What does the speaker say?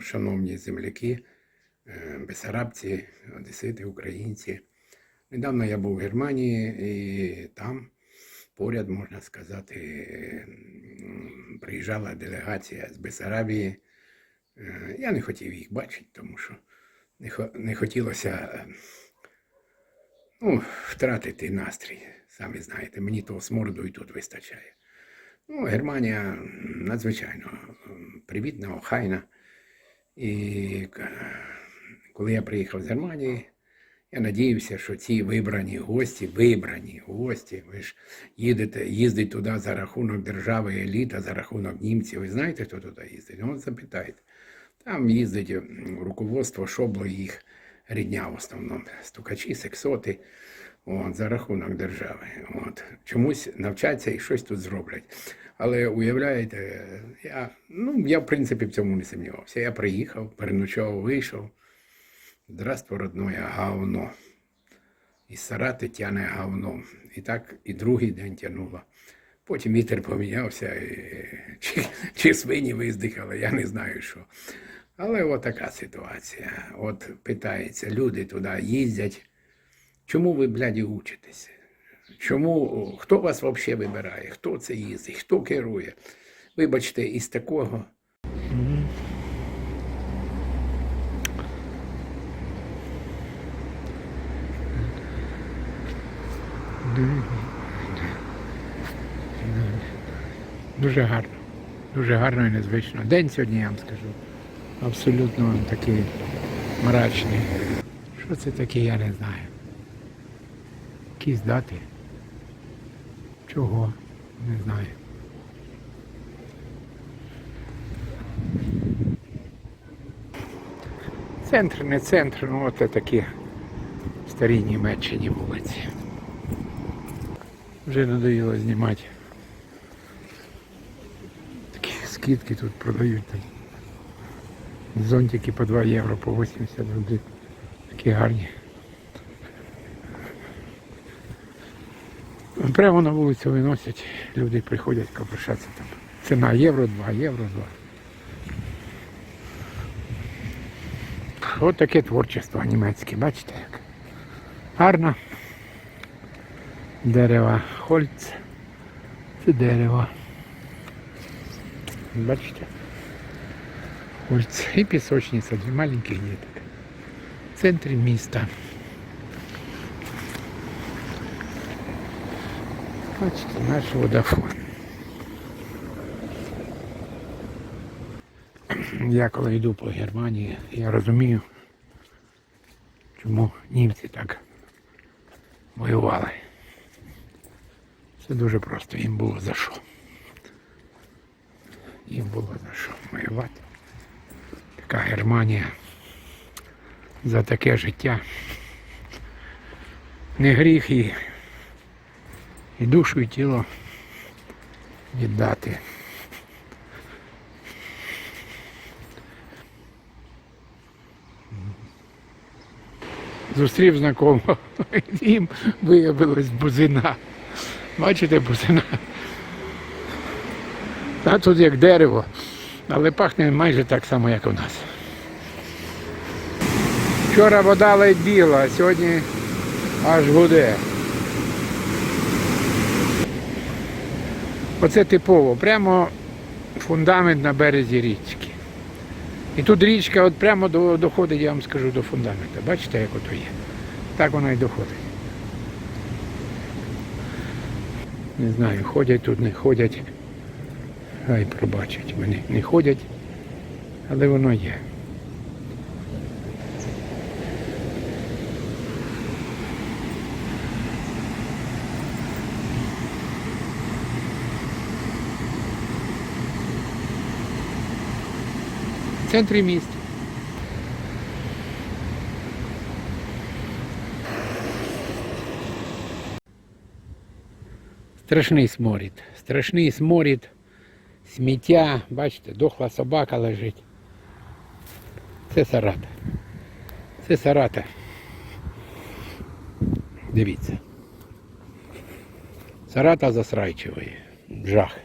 шановні земляки, е, бесарабці, одесити, українці. Недавно я був в Германії і там поряд, можна сказати, приїжджала делегація з Бесарабії. Е, Я не хотів їх бачити, тому що не, хотілося ну, втратити настрій. Самі знаєте, мені того сморду і тут вистачає. Ну, Германія надзвичайно привітна, охайна. І коли я приїхав з Германії, я надіявся, що ці вибрані гості, вибрані гості, ви ж їдете, їздить туди за рахунок держави еліта, за рахунок німців. Ви знаєте, хто туди їздить? Ну, запитайте. Там їздить руководство, шобло їх рідня в основному, стукачі, сексоти, от, за рахунок держави. От. Чомусь навчаться і щось тут зроблять. Але уявляєте, я, ну, я в принципі в цьому не сумнівався. Я приїхав, переночував, вийшов. Здравствуй, родное говно. І сарати тяне говном. І так і другий день тянуло. Потім вітер помінявся, і, чи, чи свині виздихали, я не знаю що. Але от ситуація. От питається, люди туди їздять. Чому ви, бляді, учитеся? Чому, хто вас взагалі вибирає? Хто це їздить? Хто керує? Вибачте, із такого Дуже гарно. Дуже гарно і незвично. День сьогодні, я вам скажу. Абсолютно такий мрачний. Що це таке, я не знаю. Якісь дати. Чого? Не знаю. Центр, не центр, ну от такі старі Німеччині вулиці. Вже надоїло знімати. Такі скидки тут продають. Зонтики по 2 євро, по 80 рублів. Такі гарні. Прямо на вулицю виносять, люди приходять копошатися там. Ціна євро, 2 євро, 2. От таке творчество німецьке, бачите як. Гарно. Дерева Хольц. Це дерево. Бачите? Хольц. І пісочниця для маленьких діток. В центрі міста. Бачите, наш водофон. Я коли йду по Германії, я розумію, чому німці так воювали. Це дуже просто, їм було за що. Їм було за що воювати. Така Германія за таке життя. Не гріх і, і душу, і тіло віддати. Зустрів знакомого, їм виявилась бузина. Бачите, бузина? Та тут як дерево, але пахне майже так само, як у нас. Вчора вода ледь біла, а сьогодні аж гуде. Оце типово, прямо фундамент на березі річки. І тут річка от прямо до, доходить, я вам скажу, до фундамента. Бачите, як ото є? Так вона і доходить. Не знаю, ходять тут, не ходять. Хай пробачать, вони не ходять, але воно є. Центрі міста. Страшний сморід. Страшний сморід, сміття, бачите, дохла собака лежить. Це Сарата. Це Сарата. Дивіться. Сарата засрайчиває. Жах.